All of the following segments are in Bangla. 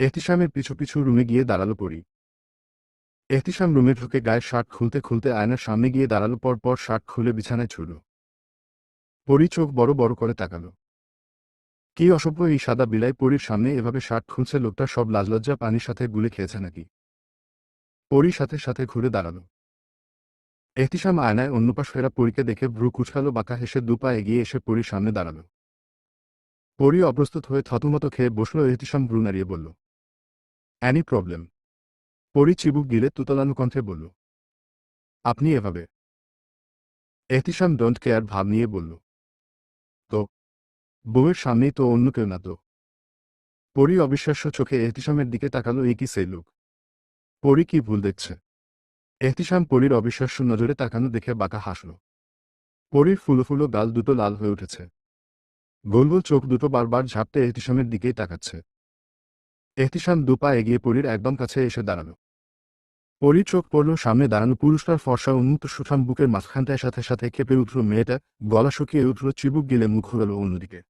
এহতিসামের পিছু পিছু রুমে গিয়ে দাঁড়াল পরি। এহতিসাম রুমে ঢুকে গায়ের শার্ট খুলতে খুলতে আয়নার সামনে গিয়ে দাঁড়াল পর পর শার্ট খুলে বিছানায় ছুড়ল পরি চোখ বড় বড় করে তাকালো। কি অসভ্য এই সাদা বিলাই পরির সামনে এভাবে শার্ট খুলছে লোকটা সব লাজলজ্জা পানির সাথে গুলে খেয়েছে নাকি? পরি সাথে সাথে ঘুরে দাঁড়াল। এহতিসাম আয়নায় অন্য পাশ ফেরা পরীকে দেখে ভ্রু কুচকালো, বাঁকা হেসে দুপা এগিয়ে এসে পরির সামনে দাঁড়াল। পরি অপ্রস্তুত হয়ে থতমত খেয়ে বসল, এহতিসাম ভ্রু নাড়িয়ে বলল অ্যানি প্রবলেম পরি চিবুক গিলে তুতলানো কণ্ঠে বলল, আপনি এভাবে? এহতিসাম ডোন্ট কেয়ার ভাব নিয়ে বলল, তো? বউয়ের সামনেই তো অন্য কেউ না তো? পরি অবিশ্বাস্য চোখে এহতিসামের দিকে তাকালো কি সেই লোক? পরি কি ভুল দেখছে? এহতিসাম পরির অবিশ্বাস্য নজরে তাকানো দেখে বাঁকা হাসল। পরির ফুলো ফুলো গাল দুটো লাল হয়ে উঠেছে। গোল গোল চোখ দুটো বারবার ঝাপটে এহতিসামের দিকেই তাকাচ্ছে। এহতিসাম দুপা এগিয়ে পরির একদম কাছে এসে দাঁড়াল। পরির চোখ পড়ল সামনে দাঁড়ানো পুরুষটার ফর্সা উন্মুক্ত সুঠাম বুকের মাঝখানটায় সাথে সাথে কেঁপে উঠল মেয়েটা, গলা শুকিয়ে উঠল, চিবুক গিলে মুখ ঘুরালো অন্যদিকে।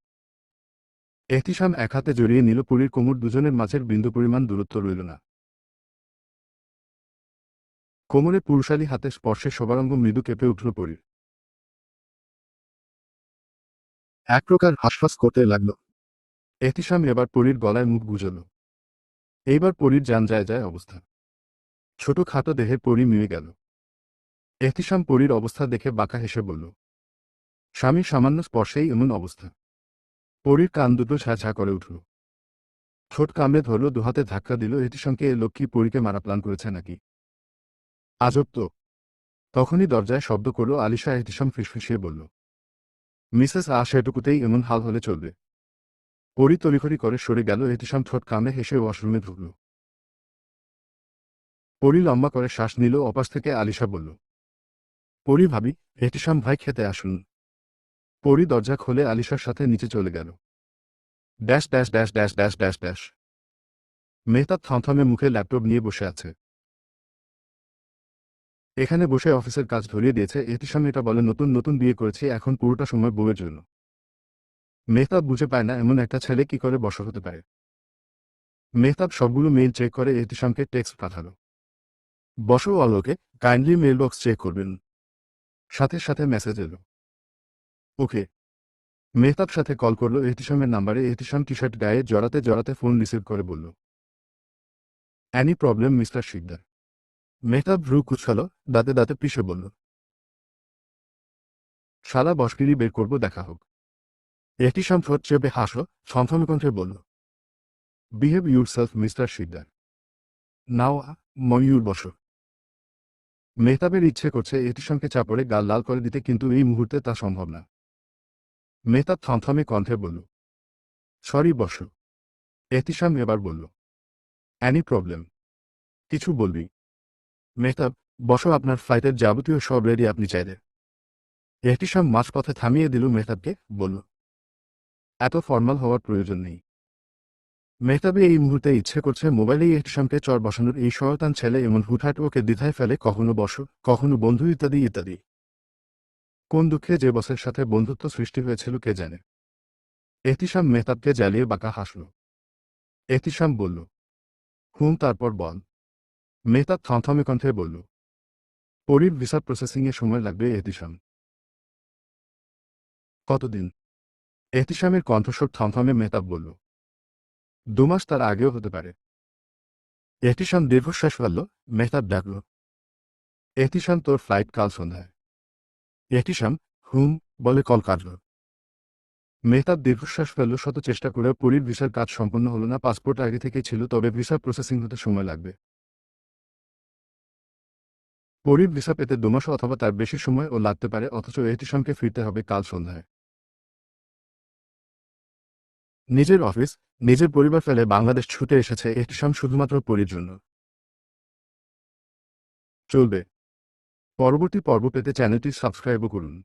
এহতিসাম এক হাতে জড়িয়ে নিল পুরীর কোমর, দুজনের মাঝের বিন্দু পরিমাণ দূরত্ব রইল না। কোমরে পুরুষালী হাতে স্পর্শে সবারঙ্গ মৃদু কেঁপে উঠল পরীর। এক প্রকার হাসফাস করতে লাগল। এহতিসাম এবার পরীর গলায় মুখ গুজল। এইবার পরীর যান যায় যায় অবস্থা। ছোট খাটো দেহে পরি মিয়ে গেল। এহতিসাম পরীর অবস্থা দেখে বাঁকা হেসে বলল স্বামীর সামান্য স্পর্শেই এমন অবস্থা পরীর কান দুটো ছা করে উঠল। ঠোঁট কামড়ে ধরল, দুহাতে ধাক্কা দিল, এহতিসামকে লক্ষ্মী পরীকে মারা প্লান করেছে নাকি? আজব তো তখনই দরজায় শব্দ করল, আলিশা এহতিসাম ফিসফিসিয়ে বলল, মিসেস আ, সেটুকুতেই এমন হাল হলে চলবে। পরি তড়িঘড়ি করে সরে গেল এহতিসাম ঠোঁট কামড়ে হেসে ওয়াশরুমে ঢুকল। পরি লম্বা করে শ্বাস নিল অপাস থেকে আলিশা বলল, পরি ভাবি এহতিসাম ভাই খেতে আসুন। পরি দরজা খোলে আলিশার সাথে নিচে চলে গেল। Dash dash dash dash dash dash dash. Mehtab থমথমে মুখে ল্যাপটপ নিয়ে বসে আছে। এখানে বসে অফিসের কাজ ধরিয়ে দিয়েছে এহতিসাম এটা বলে, নতুন নতুন বিয়ে করেছি, এখন পুরোটা সময় বউয়ের জন্য। মেহতাব বুঝে পায় না এমন একটা ছেলে কি করে বসর হতে পারে। মেহতাব সবগুলো মেইল চেক করে এহতিসামকে টেক্সট পাঠালো। বসো আলোকে কাইন্ডলি মেইলবক্স চেক করবেন। সাথে সাথে মেসেজ এলো। ওকে। মেহতাব সাথে কল করল এহতিসামের নাম্বারে এহতিসাম টি শার্ট গায়ে জড়াতে জড়াতে ফোন রিসিভ করে বলল any problem mister Sikdar Mehtab ভ্রু কুছালো দাঁতে দাঁতে পিষে বলল সারা বসগিরি বের করব, দেখা হোক। এহতিসাম ঠোঁট চেপে হাসো থমথমে কণ্ঠে বলল। Behave yourself mister Sikdar now Mayur বসো। মেহতাবের ইচ্ছে করছে এহতিসামকে চাপড়ে গাল লাল করে দিতে, কিন্তু এই মুহূর্তে তা সম্ভব না। মেহতাব থমথমে কণ্ঠে বলল সরি বসো। এহতিসাম এবার বলল অ্যানি প্রবলেম কিছু বলবি? মেহতাব, বসো, আপনার ফ্লাইটের যাবতীয় সব রেডি আপনি চাইলে। এহতিসাম মাঝপথে থামিয়ে দিল মেহতাবকে, বলল এত ফর্মাল হওয়ার প্রয়োজন নেই। মেহতাবে এই মুহূর্তে ইচ্ছে করছে মোবাইলেই এহতিসামকে চর বসানোর এই শয়তান ছেলে এমন হুটহাট ওকে দ্বিধায় ফেলে, কখনো বসো, কখনো বন্ধু ইত্যাদি ইত্যাদি। কোন দুঃখে যে বসের সাথে বন্ধুত্ব সৃষ্টি হয়েছিল কে জানে? এহতিসাম মেহতাবকে জ্বালিয়ে বাঁকা হাসল। এহতিসাম বলল, হুম, তারপর বল। মেহতাব থমথমে কণ্ঠে বলল, পরির ভিসা প্রসেসিংয়ে সময় লাগবে এহতিসাম কতদিন? এহতিসামের কণ্ঠস্বর থমথমে মেহতাব বলল দুমাস তার আগেও হতে পারে। এহতিসাম দীর্ঘশ্বাস ফেলল, মেহতাব ডাকল, এহতিসাম, তোর ফ্লাইট কাল সন্ধ্যায়। এহতিসাম, হুম, বলে কল কাটল। মেহতাব দীর্ঘশ্বাস ফেলল, শত চেষ্টা করেও পুরীর ভিসার কাজ সম্পন্ন হলো না, পাসপোর্ট আগে থেকেই ছিল, তবে ভিসা প্রসেসিং হতে সময় লাগবে। পরীর ভিসা পেতে দুমাস অথবা তার বেশি সময় ও লাগতে পারে, অথচ এহতিসামকে ফিরতে হবে কাল সন্ধ্যায়। নিজের অফিস, নিজের পরিবার ফেলে বাংলাদেশ ছুটে এসেছে এহতিসাম শুধুমাত্র পরির জন্য। চলবে। পরবর্তী পর্ব পেতে চ্যানেলটি সাবস্ক্রাইবও করুন।